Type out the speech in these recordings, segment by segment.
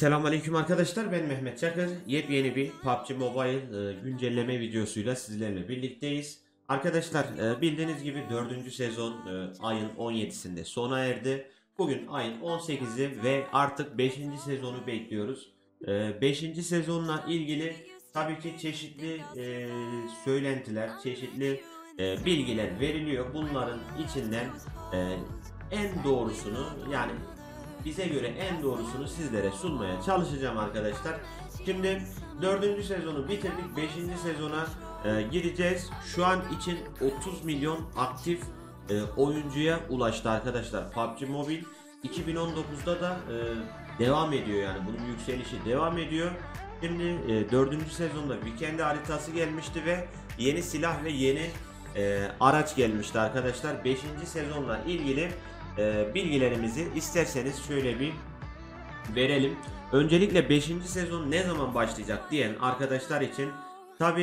Selamünaleyküm arkadaşlar ben Mehmet Çakır. Yepyeni bir PUBG Mobile e, güncelleme videosuyla sizlerle birlikteyiz. Arkadaşlar e, bildiğiniz gibi 4. sezon e, ayın 17'sinde sona erdi. Bugün ayın 18'i ve artık 5. sezonu bekliyoruz. 5. sezonla ilgili tabii ki çeşitli söylentiler, çeşitli bilgiler veriliyor. Bunların içinden en doğrusunu yani bize göre en doğrusunu sizlere sunmaya çalışacağım arkadaşlar. Şimdi 4. sezonu bitirdik. 5. sezona e, gireceğiz. Şu an için 30 milyon aktif e, oyuncuya ulaştı arkadaşlar. PUBG Mobile 2019'da da e, devam ediyor yani bunun yükselişi devam ediyor. Şimdi e, 4. sezonda Weekend haritası gelmişti ve yeni silah ve yeni e, araç gelmişti arkadaşlar. 5. sezonla ilgili e, bilgilerimizi isterseniz şöyle bir verelim. Öncelikle 5. sezon ne zaman başlayacak diyen arkadaşlar için tabi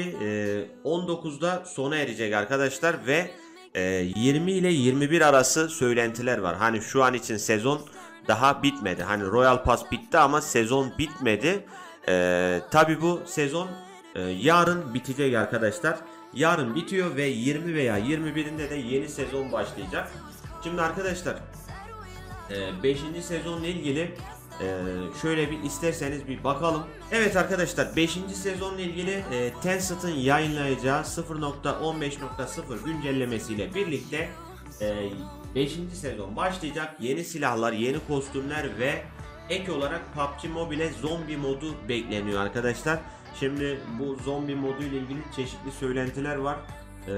19'da sona erecek arkadaşlar ve e, 20 ile 21 arası söylentiler var. Hani şu an için sezon daha bitmedi. Hani Royal Pass bitti ama sezon bitmedi. E, tabi bu sezon e, yarın bitecek arkadaşlar. Yarın bitiyor ve 20 veya 21'inde de yeni sezon başlayacak. Şimdi arkadaşlar 5. sezonla ilgili e, şöyle bir isterseniz bir bakalım. Evet arkadaşlar 5. sezonla ilgili e, Tencent'ın yayınlayacağı 0.15.0 güncellemesiyle birlikte 5. sezon başlayacak. Yeni silahlar, yeni kostümler ve ek olarak PUBG Mobile zombi modu bekleniyor arkadaşlar. Şimdi bu zombi modu ile ilgili çeşitli söylentiler var. Ee,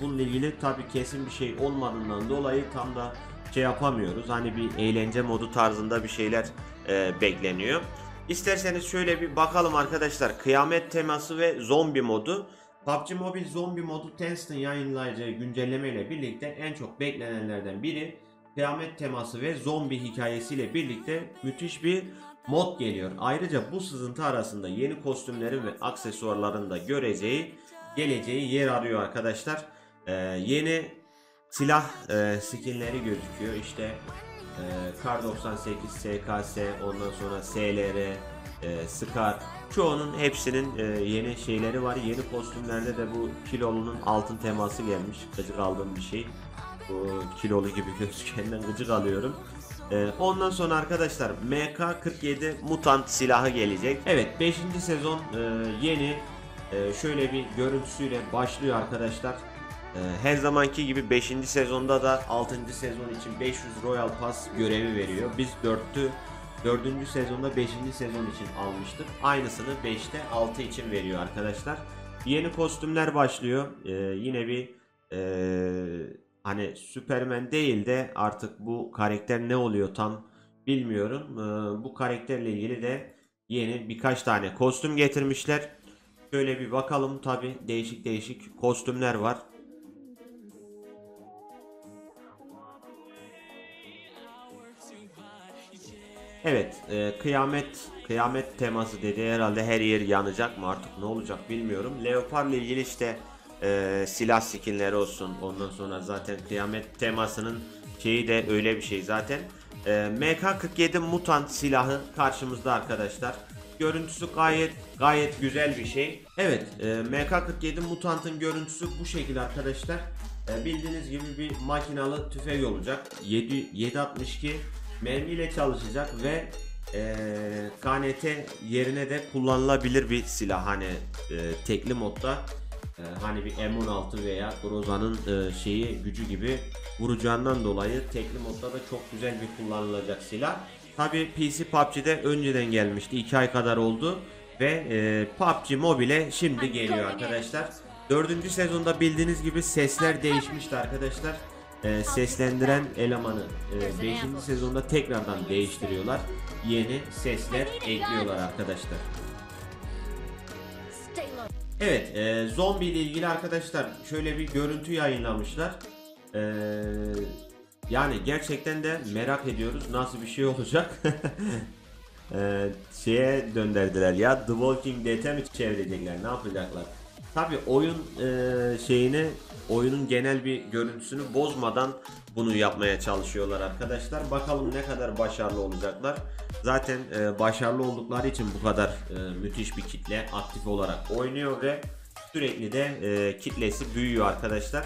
bununla ilgili tabi kesin bir şey olmadığından dolayı tam da şey yapamıyoruz. Hani bir eğlence modu tarzında bir şeyler e, bekleniyor. İsterseniz şöyle bir bakalım arkadaşlar. Kıyamet teması ve zombi modu. PUBG Mobile zombi modu Tencent'ın yayınlayacağı güncelleme ile birlikte en çok beklenenlerden biri. Kıyamet teması ve zombi hikayesiyle birlikte müthiş bir mod geliyor. Ayrıca bu sızıntı arasında yeni kostümlerin ve aksesuarların da göreceği geleceği yer arıyor arkadaşlar. Ee, yeni silah e, skinleri gözüküyor. İşte e, Kar 98, SKS, ondan sonra SLR, e, Scar. Çoğunun hepsinin e, yeni şeyleri var. Yeni kostümlerde de bu kilolunun altın teması gelmiş. Gıcık aldığım bir şey. Bu kilolu gibi gözükenden gıcık alıyorum. Ee, ondan sonra arkadaşlar MK47 mutant silahı gelecek. Evet 5. sezon e, yeni e, şöyle bir görüntüsüyle başlıyor arkadaşlar. E, her zamanki gibi 5. sezonda da 6. sezon için 500 Royal Pass görevi veriyor. Biz 4'tü 4. sezonda 5. sezon için almıştık. Aynısını 5'te 6 için veriyor arkadaşlar. Yeni kostümler başlıyor. E, yine bir e, hani Superman değil de artık bu karakter ne oluyor tam bilmiyorum. Bu karakterle ilgili de yeni birkaç tane kostüm getirmişler. Şöyle bir bakalım tabi değişik değişik kostümler var. Evet, e, kıyamet kıyamet teması dedi herhalde her yer yanacak mı artık ne olacak bilmiyorum. Leopard'la ilgili işte e, silah skinleri olsun. Ondan sonra zaten kıyamet temasının şeyi de öyle bir şey zaten. E, MK47 mutant silahı karşımızda arkadaşlar. Görüntüsü gayet gayet güzel bir şey. Evet, e, MK47 Mutant'ın görüntüsü bu şekilde arkadaşlar. E, bildiğiniz gibi bir makinalı tüfek olacak. 7 762 mermiyle çalışacak ve e, KNT yerine de kullanılabilir bir silah. Hani e, tekli modda e, hani bir M16 veya Groza'nın e, şeyi gücü gibi vuracağından dolayı tekli modda da çok güzel bir kullanılacak silah. Tabi PC PUBG'de önceden gelmişti. 2 ay kadar oldu. Ve e, PUBG Mobile şimdi geliyor arkadaşlar. 4. sezonda bildiğiniz gibi sesler değişmişti arkadaşlar. E, seslendiren elemanı 5. E, sezonda tekrardan değiştiriyorlar. Yeni sesler ekliyorlar arkadaşlar. Evet, e, zombi ile ilgili arkadaşlar şöyle bir görüntü yayınlamışlar. Eee yani gerçekten de merak ediyoruz nasıl bir şey olacak. ee, şeye döndürdüler ya The Walking Dead'e mi çevirecekler ne yapacaklar? Tabi oyun e, şeyini oyunun genel bir görüntüsünü bozmadan bunu yapmaya çalışıyorlar arkadaşlar. Bakalım ne kadar başarılı olacaklar. Zaten e, başarılı oldukları için bu kadar e, müthiş bir kitle aktif olarak oynuyor ve sürekli de e, kitlesi büyüyor arkadaşlar.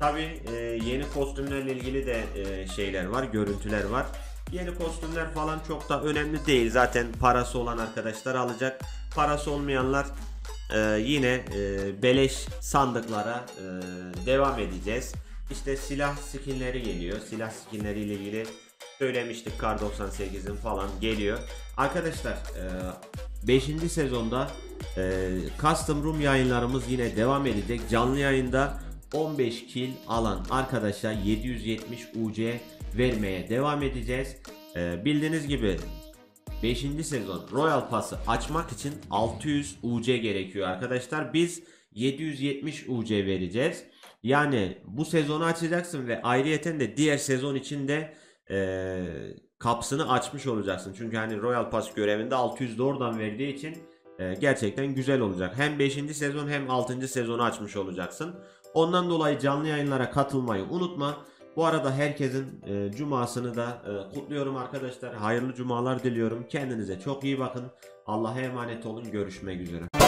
Tabi yeni kostümlerle ilgili de e, şeyler var, görüntüler var. Yeni kostümler falan çok da önemli değil. Zaten parası olan arkadaşlar alacak. Parası olmayanlar e, yine e, beleş sandıklara e, devam edeceğiz. İşte silah skinleri geliyor. Silah skinleri ile ilgili söylemiştik Kar 98'in falan geliyor. Arkadaşlar 5. sezonda e, Custom Room yayınlarımız yine devam edecek. Canlı yayında 15 kill alan arkadaşlar 770 UC vermeye devam edeceğiz. E, bildiğiniz gibi 5. sezon Royal Pass'ı açmak için 600 UC gerekiyor arkadaşlar. Biz 770 UC vereceğiz. Yani bu sezonu açacaksın ve ayrıyeten de diğer sezon için de eee, kapsını açmış olacaksın. Çünkü hani Royal Pass görevinde 600 de oradan verdiği için eee, gerçekten güzel olacak. Hem 5. sezon hem 6. sezonu açmış olacaksın. Ondan dolayı canlı yayınlara katılmayı unutma. Bu arada herkesin e, cumasını da e, kutluyorum arkadaşlar. Hayırlı cumalar diliyorum. Kendinize çok iyi bakın. Allah'a emanet olun. Görüşmek üzere.